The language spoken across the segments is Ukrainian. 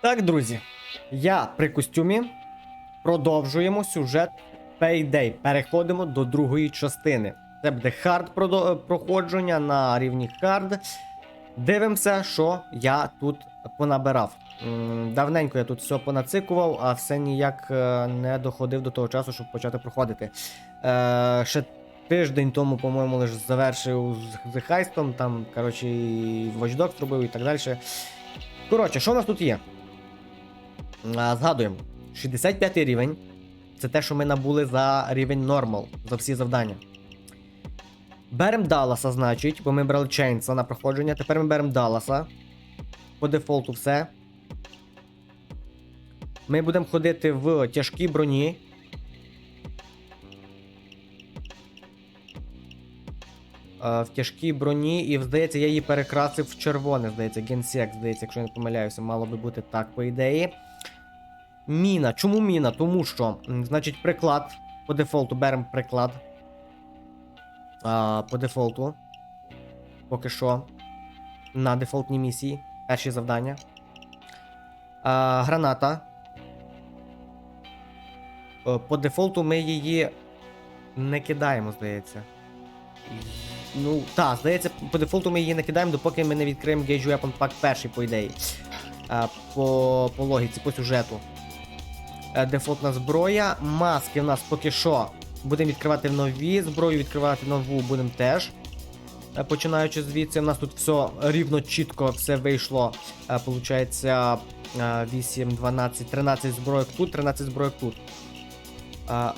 Так, друзі, я при костюмі. Продовжуємо сюжет Payday. Переходимо до другої частини. Це буде хард проходження на рівні хард. Дивимося, що я тут понабирав. Давненько я тут все понацикував, а все ніяк е, не доходив до того часу, щоб почати проходити. Е, ще тиждень тому, по-моєму, лише завершив з, хайстом, там, коротше, і Watch Dogs зробив і так далі. Коротше, що у нас тут є? Згадуємо, 65 рівень. Це те, що ми набули за рівень нормал, за всі завдання. Беремо Далласа, значить, бо ми брали Чейнса на проходження. Тепер ми беремо Далласа. По дефолту все. Ми будемо ходити в тяжкій броні. В тяжкій броні, і здається, я її перекрасив в червоне, здається, генсек, здається, якщо я не помиляюся, мало би бути так, по ідеї. Міна. Чому міна? Тому що, значить, приклад. По дефолту беремо приклад. А, по дефолту. Поки що. На дефолтній місії. Перші завдання. А, граната. Е, По дефолту ми її не кидаємо, здається. Ну, так, здається, по дефолту ми її не кидаємо, допоки ми не відкриємо Gage Weapon Pack перший, по ідеї. А, по, по логіці, по сюжету. Е, Дефолтна зброя. Маски в нас поки що. Будемо відкривати нові. Зброю відкривати нову будемо теж. Е, Починаючи звідси, у нас тут все рівно чітко все вийшло. Е, Получається 8, 12, 13 зброєк тут, 13 зброєк тут.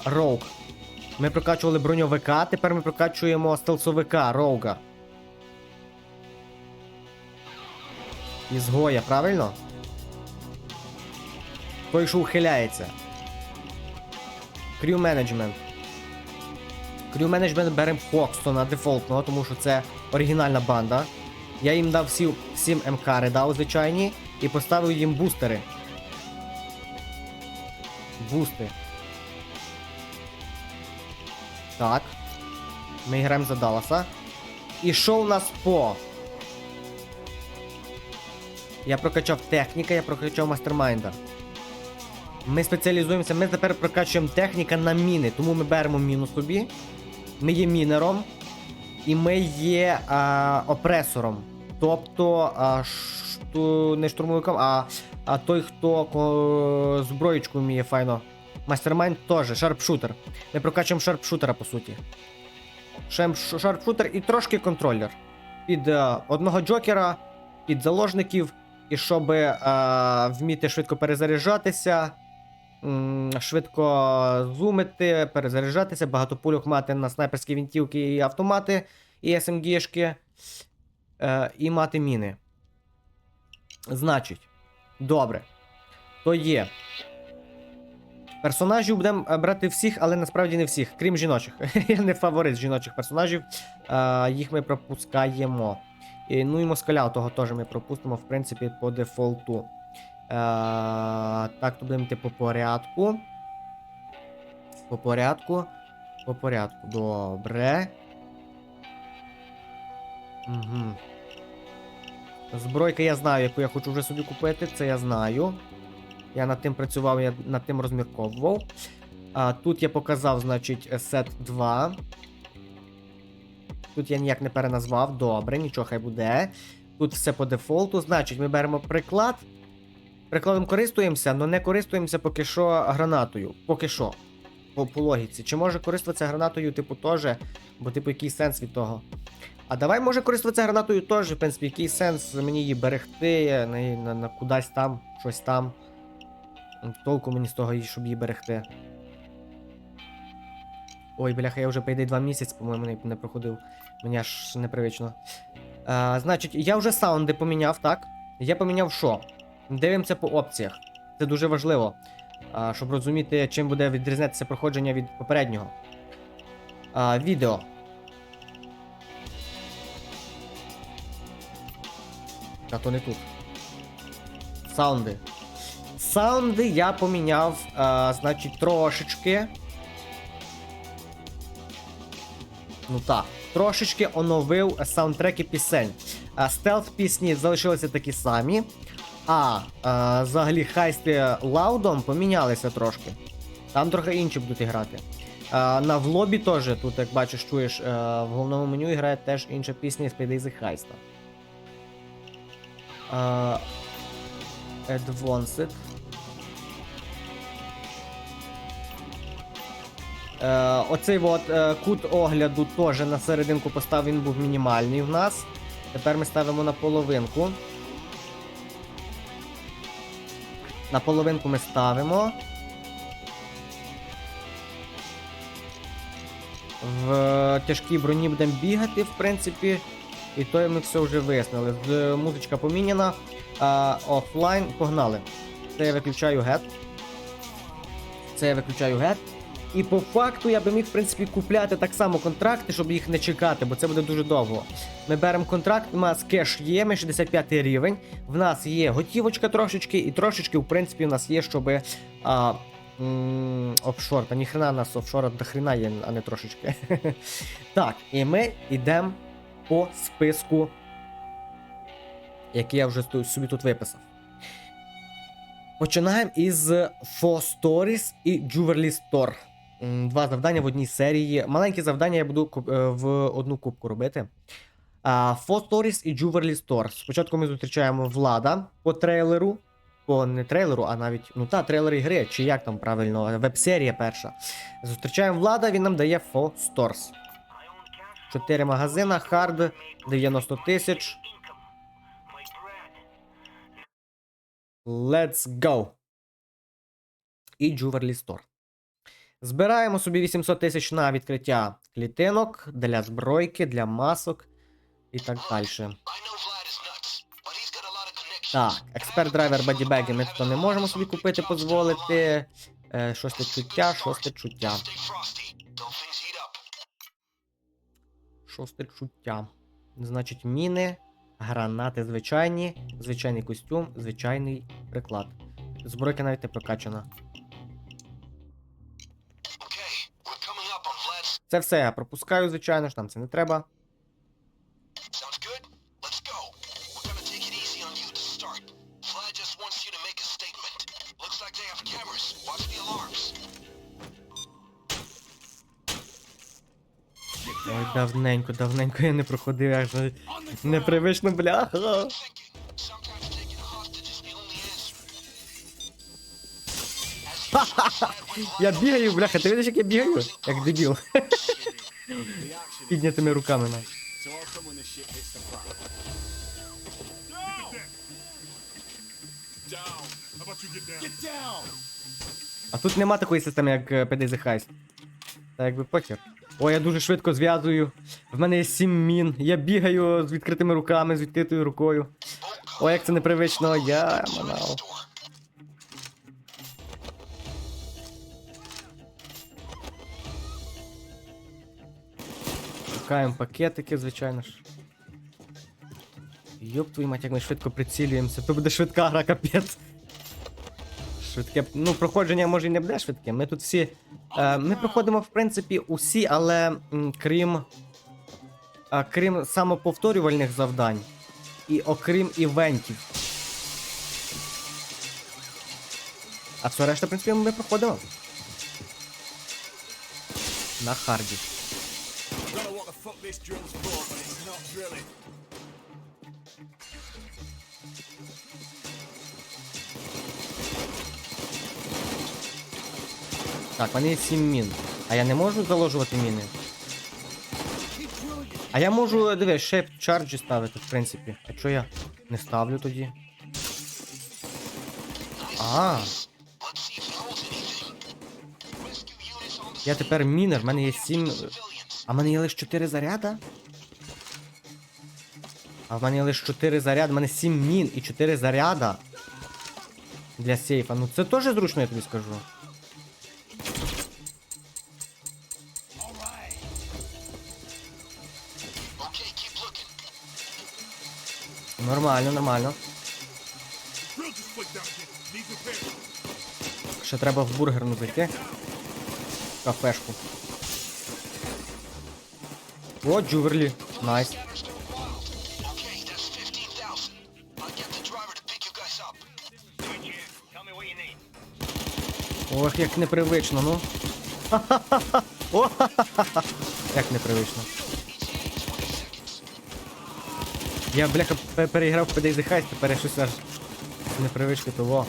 Роук. Ми прокачували броньовика, тепер ми прокачуємо стелсовика, роуга. Ізгоя, правильно? Той, що ухиляється. Крю менеджмент. Крю менеджмент беремо Хокстона дефолтного, тому що це оригінальна банда. Я їм дав всі, всім МК дав звичайні і поставив їм бустери. Бусти. Так. Ми граємо за Далласа. І що у нас по? Я прокачав техніка, я прокачав мастермайнда. Ми спеціалізуємося, ми тепер прокачуємо техніка на міни, тому ми беремо міну собі. Ми є мінером. І ми є а, опресором. Тобто, а, шту, не штурмовиком, а, а той, хто ко, зброєчку вміє файно. Мастермайнд теж, шарпшутер. Ми прокачуємо шарпшутера, по суті. Шарпшутер і трошки контролер. Під е, одного джокера, під заложників, і щоб е, вміти швидко перезаряджатися, швидко зумити, перезаряджатися, багато пульок мати на снайперські вінтівки і автомати, і СМГшки, е, і мати міни. Значить, добре. То є. Персонажів будемо е, брати всіх, але насправді не всіх, крім жіночих. Я не фаворит жіночих персонажів. Е, їх ми пропускаємо. І, ну і москаля того теж ми пропустимо, в принципі, по дефолту. Е, так, то будемо йти по порядку. По порядку. По порядку. Добре. Угу. Збройка я знаю, яку я хочу вже собі купити, це я знаю. Я над тим працював, я над тим розмірковував. А, тут я показав, значить, сет 2. Тут я ніяк не переназвав. Добре, нічого хай буде. Тут все по дефолту. Значить, ми беремо приклад. Прикладом користуємося, але не користуємося поки що гранатою. Поки що. По, по логіці. Чи може користуватися гранатою, типу, теж, бо, типу, який сенс від того. А давай може користуватися гранатою теж, в принципі, який сенс мені її берегти, на, на, на кудись там, щось там. Толку мені з того, щоб її берегти. Ой, бляха, я вже ідеї два місяці, по-моєму, не проходив. Мені аж непривично. А, значить, я вже саунди поміняв, так? Я поміняв що? Дивимося по опціях. Це дуже важливо, щоб розуміти, чим буде відрізнятися проходження від попереднього. Відео. А то не тут. Саунди. Саунди я поміняв, значить, трошечки. Ну так, трошечки оновив саундтреки пісень. А, стелф пісні залишилися такі самі. А, а взагалі хайсти лаудом помінялися трошки. Там трохи інші будуть грати. А, на в лобі теж, тут, як бачиш, чуєш, е, в головному меню грає теж інша пісня з Payday. А, Advanced. Е, оцей от, е, кут огляду теж на серединку постав, він був мінімальний в нас. Тепер ми ставимо на половинку. На половинку ми ставимо. В тяжкій броні будемо бігати, в принципі. І то ми все вже вияснили. Музичка поміняна. А, офлайн, погнали. Це я виключаю гет. Це я виключаю гет. І по факту я би міг, в принципі, купляти так само контракти, щоб їх не чекати, бо це буде дуже довго. Ми беремо контракт, у нас кеш є, ми 65 рівень. В нас є готівочка трошечки, і трошечки, в принципі, у нас є, щоб. А, офшор, та ніхрена нас офшора до хрена є, а не трошечки. так, і ми йдемо по списку, який я вже собі тут виписав. Починаємо із Stories і Jewelry Store. Два завдання в одній серії. Маленькі завдання я буду е, в одну кубку робити. Stories і Jewelry Store. Спочатку ми зустрічаємо Влада по трейлеру. По не трейлеру, а навіть, ну та, трейлер ігри, чи як там правильно, веб-серія перша. Зустрічаємо Влада, він нам дає Stores. Чотири магазина, хард 90 тисяч. Let's go. І Jewelry Store. Збираємо собі 800 тисяч на відкриття клітинок для збройки, для масок і так далі. Так, експерт драйвер бадібеги ми тут не можемо собі купити, дозволити. Е, шосте чуття, шосте чуття. Шосте чуття. Значить, міни, гранати звичайні, звичайний костюм, звичайний приклад. Збройка навіть не прокачана. Це все я пропускаю, звичайно ж, нам це не треба. Ой, давненько, давненько я не проходив, же непривично, бляха. Я бігаю, бляха, ти видиш, як я бігаю? Як дебіл. Піднятими руками на. So I'll come when the shit hits the fan. Down. How about you get down? Get down! А тут нема такої системи, як е, PD The Heist. Та якби похер. О, я дуже швидко зв'язую. В мене є 7 мін. Я бігаю з відкритими руками, з відкритою рукою. О, як це непривично, я манав. Шукаємо пакетики, звичайно ж. Йоп твою мать, як ми швидко прицілюємося. То буде швидка гра, капець. Швидке. Ну, проходження може і не буде швидке. Ми тут всі. Е, ми проходимо, в принципі, усі, але м, крім. А, крім самоповторювальних завдань. І окрім івентів. А все решта, в принципі, ми проходимо. На харді. What this drill's for, but it's not drilling. Так, мене є 7 мін. А я не можу заложувати міни. А я можу, дивись, ще чарджі ставити, в принципі. А чого я не ставлю тоді? А, я тепер мінер, в мене є 7. А в мене є лише 4 заряда? А в мене є лише 4 заряда, в мене 7 мін і 4 заряда. Для сейфа. Ну це теж зручно, я тобі скажу. Нормально, нормально. Ще треба в бургерну зайти. Кафешку. You guys up. Ох, як непривично, ну. О. Як непривично. Я, бляха, переіграв в PDZ Heist, тепер я щось аж з непривички того.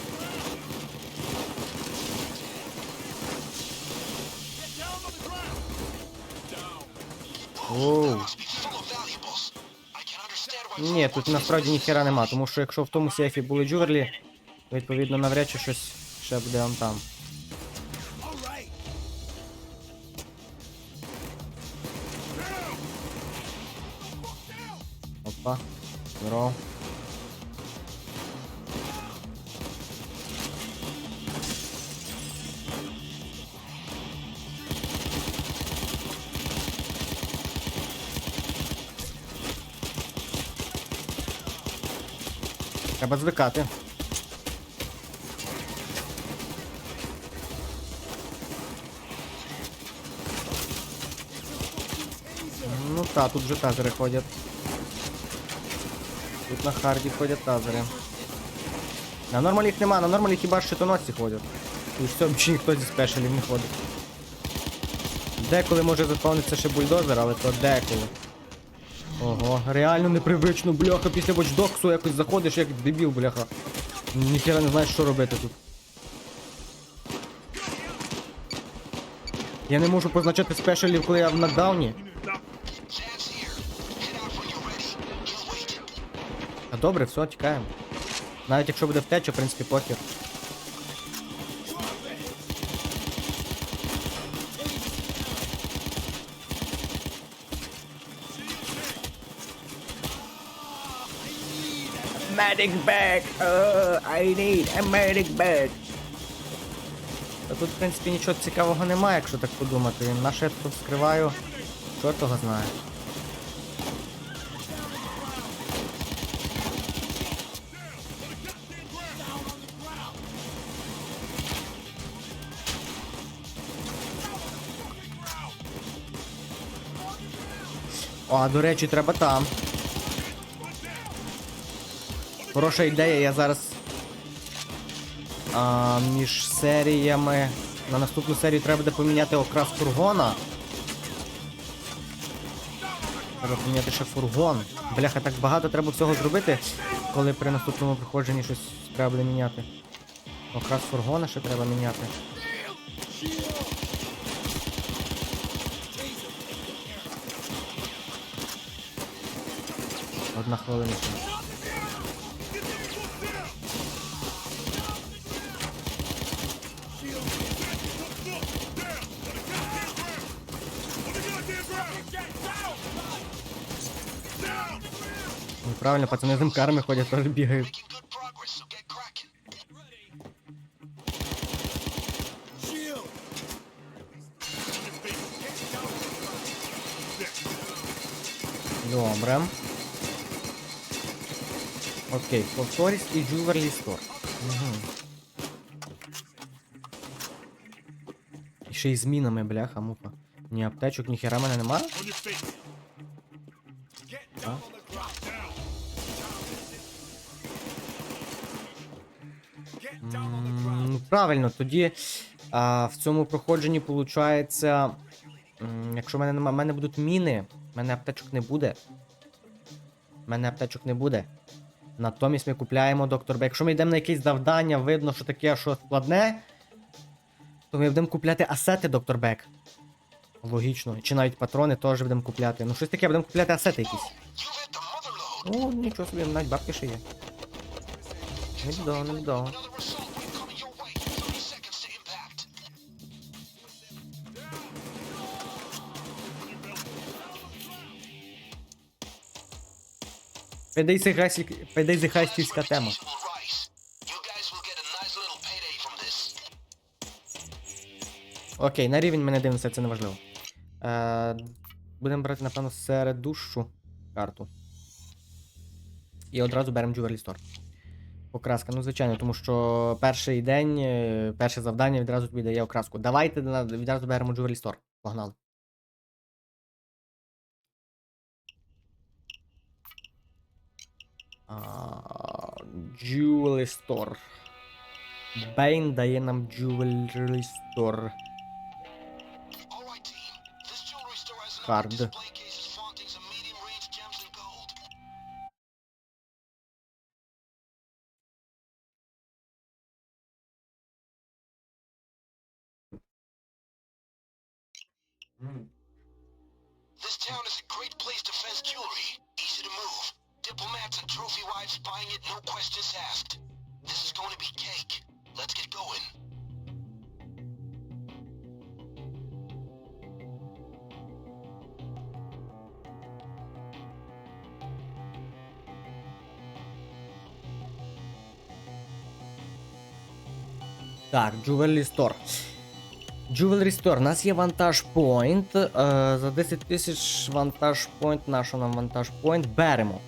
Why Ні, тут насправді ніхера нема, тому що якщо в тому сейфі були джуверлі, то відповідно навряд чи щось ще буде он там. Опа. Здорово. Треба звикати. Ну та, тут вже тазери ходять. Тут на харді ходять тазери. На нормалі їх нема, на нормалі хіба щитоносці ходять. І все, більше ніхто зі спешалів не ходить. Деколи може заспавнитися ще бульдозер, але то деколи. Ого, реально непривично, бляха, після watchdogсу якось заходиш як дебіл, бляха. Ніхера не знаєш, що робити тут. Я не можу позначати спешалів, коли я в нокдауні. А добре, все, тікаємо. Навіть якщо буде втеча, в принципі, похер. Medic bag! Uh, I need a medic bag! Та тут, в принципі, нічого цікавого немає, якщо так подумати. Наше я тут вскриваю. Чорт того знає. О, до речі, треба там. Хороша ідея, я зараз. А, між серіями. На наступну серію треба буде поміняти окрас фургона. Треба поміняти ще фургон. Бляха, так багато треба всього зробити, коли при наступному проходженні щось треба буде міняти. Окрас фургона ще треба міняти. Одна хвилинка. Правильно, пацани з мкарами ходять, теж бігають. Making good progress, so get cracking. Добре. Окей, повторість і Jewelry Store. Угу. І ще й змінами, бляха, муха. Ні аптечок, ні хера мене нема. Правильно, тоді а, в цьому проходженні виходить, якщо в мене нема, в мене будуть міни, в мене аптечок не буде. В мене аптечок не буде. Натомість ми купляємо доктор Б. Якщо ми йдемо на якесь завдання, видно, що таке, що складне, то ми будемо купляти асети доктор Бек. Логічно. Чи навіть патрони теж будемо купляти. Ну, щось таке, будемо купляти асети якісь. О, нічого собі, навіть бабки ще є. Не бідо, не бідо. Payday from this. Окей, на рівень мене дивимося, це не важливо. Е, будемо брати, напевно, середущу карту. І одразу беремо Jewelry Store. Окраска, ну звичайно, тому що перший день, е, перше завдання відразу тобі дає окраску. Давайте відразу беремо Jewelry Store. Погнали. А, Jewelry Store. Бейн дає нам Jewelry Store. All right, team. This jewelry store has a Hard. number of display cases flaunting some medium-range gems and gold. This town is a great place to fence jewelry. Easy to move. Diplomats and trophy wives buying it, no questions asked. This is going to be cake. Let's get going. Так, Jewelry Store. Jewelry Store. У нас є вантаж Point. Е, за 10 тисяч вантаж Point. Нащо нам вантаж Point? Беремо.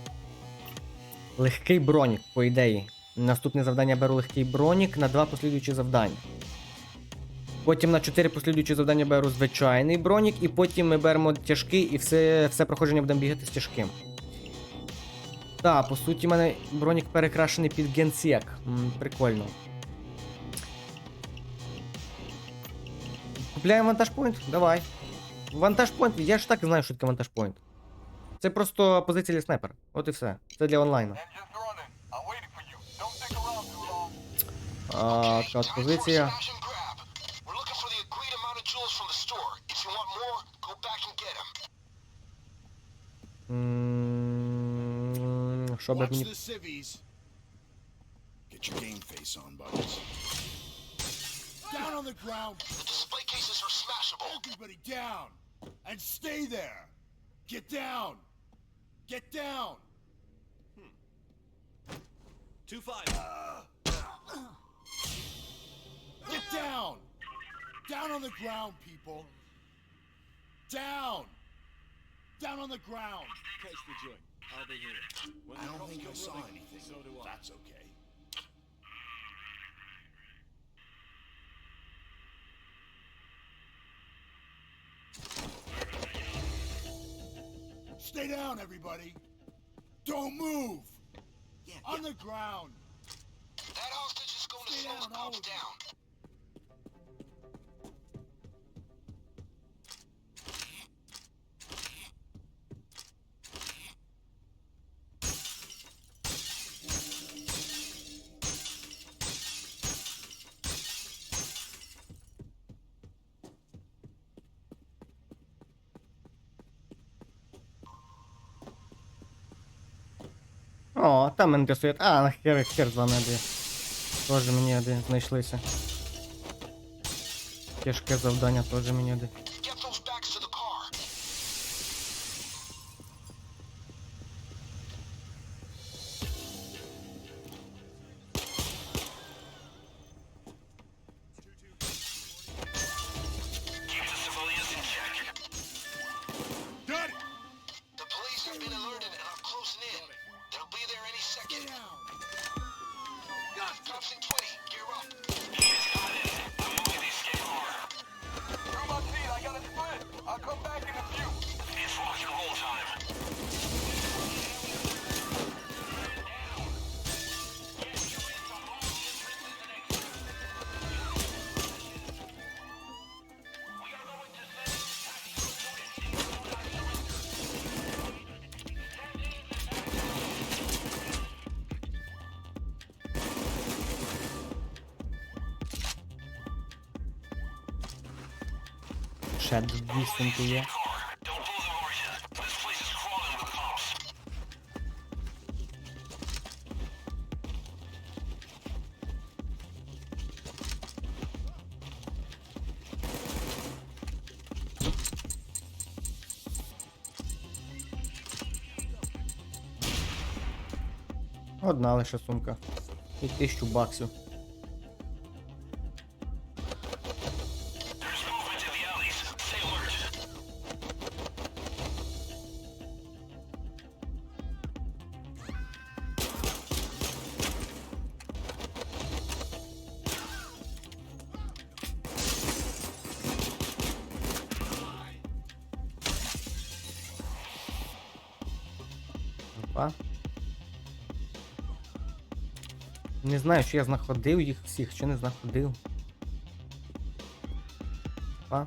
Легкий бронік, по ідеї. Наступне завдання беру легкий бронік на два послідуючі завдання. Потім на 4 послідуючі завдання беру звичайний бронік, і потім ми беремо тяжкий і все, все проходження будемо бігати з тяжким. Так, по суті, в мене бронік перекрашений під генсек. Прикольно. Купляємо вантажпойнт? Давай. Вантажпойнт, я ж так знаю, що таке вантажпойнт. Це просто позиція для снайпера. От і все. Це для онлайну. А, така от позиція. smash and grab. We're looking for the agreed amount of jewels from the store. If you want more, go back and get them. М, Що би мені. Get your game face on, buddies. Down on the ground. The display cases are smashable. Everybody down. And stay there. Get down. Get down. Two five. Get down. Down on the ground, people. Down. Down on the ground. Catch the joint. I'll be here. When I don't think I saw running, anything. So do I. That's okay. Stay down, everybody. Don't move. Yeah, On yeah. the ground. That hostage is going Stay to slow down, us down. О, там мене стоять. А, нахер, хер з вами де. Тоже мені де знайшлися. Тяжке завдання теж мені де. Ще дві сумки є. Одна лише сумка. І тисячу баксів. Опа. Не знаю, чи я знаходив їх всіх, чи не знаходив. А?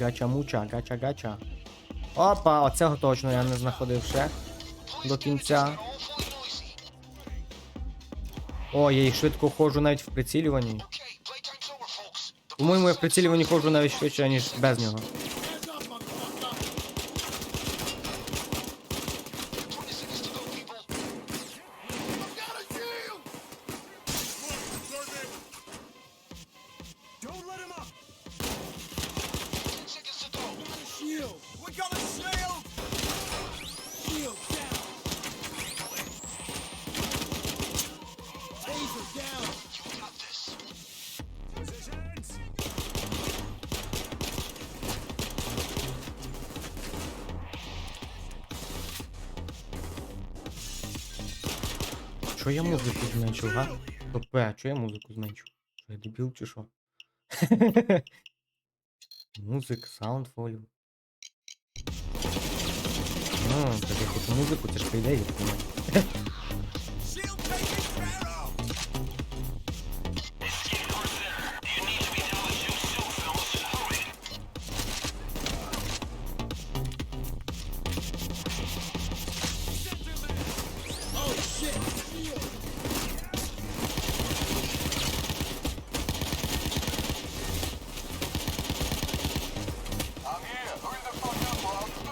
Гача муча, гача гача. Опа, оцього точно я не знаходив ще. До кінця. О, я їх швидко ходжу навіть в прицілюванні. По-моєму, я в прицілюванні ходжу навіть швидше, ніж без нього. Що я музику зменшив, га? Топе, чо я музику зменшив? Що я дебіл чи що? Музик, саунд волюм. Ну, так я хочу музику, це ж по ідеї, я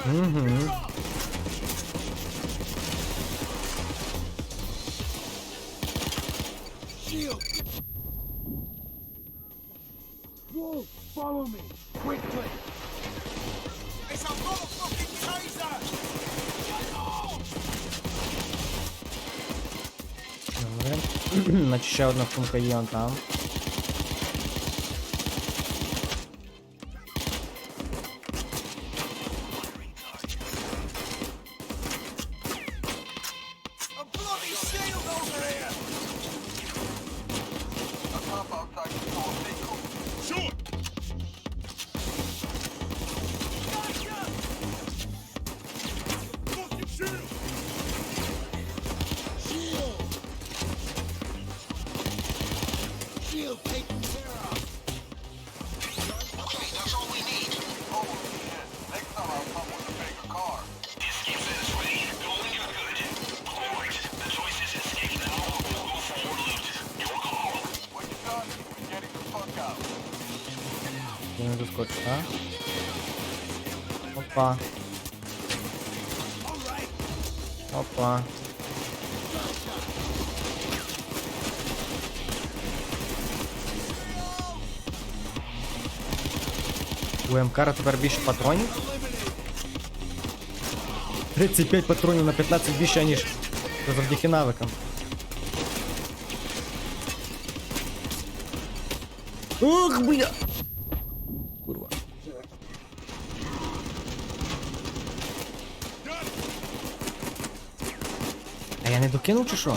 or I'll split. Угу. Shield! Whoa! Follow me! Quickly! It's a motherfucking taser! Добре. Значить ще одна сумка є он там. Опа. Опа. У МК тепер більше патронів? 35 патронів на 15 більше, ніж завдяки навикам. Ух, бля! Не докинув чи що?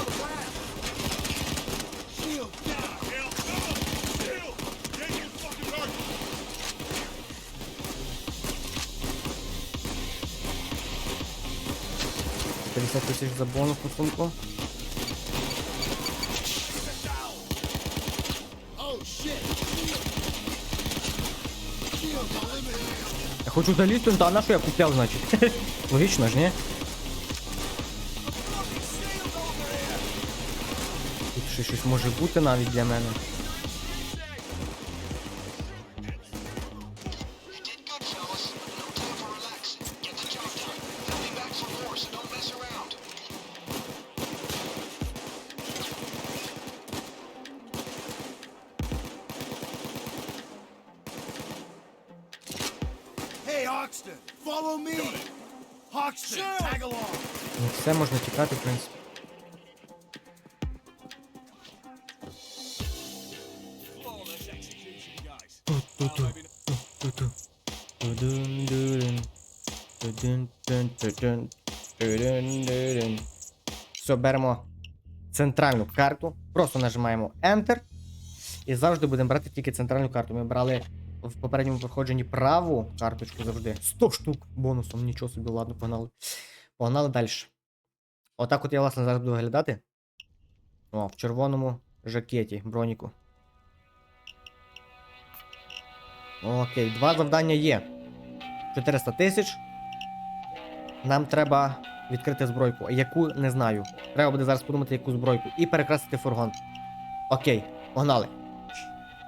50 тисяч за сумку. Shield! Shield eliminated! Я хочу залізти, а на що я купляв, значить? Логічно ж, ні? Може бути навіть для мене. Все, беремо центральну карту. Просто нажимаємо Enter. І завжди будемо брати тільки центральну карту. Ми брали в попередньому проходженні праву карточку завжди. 100 штук бонусом. Нічого собі, ладно, погнали. Погнали далі. Отак от я, власне, зараз буду виглядати. О, в червоному жакеті, броніку. Окей, два завдання є. 400 тисяч. Нам треба відкрити збройку. Яку не знаю. Треба буде зараз подумати, яку збройку. І перекрасити фургон. Окей, погнали.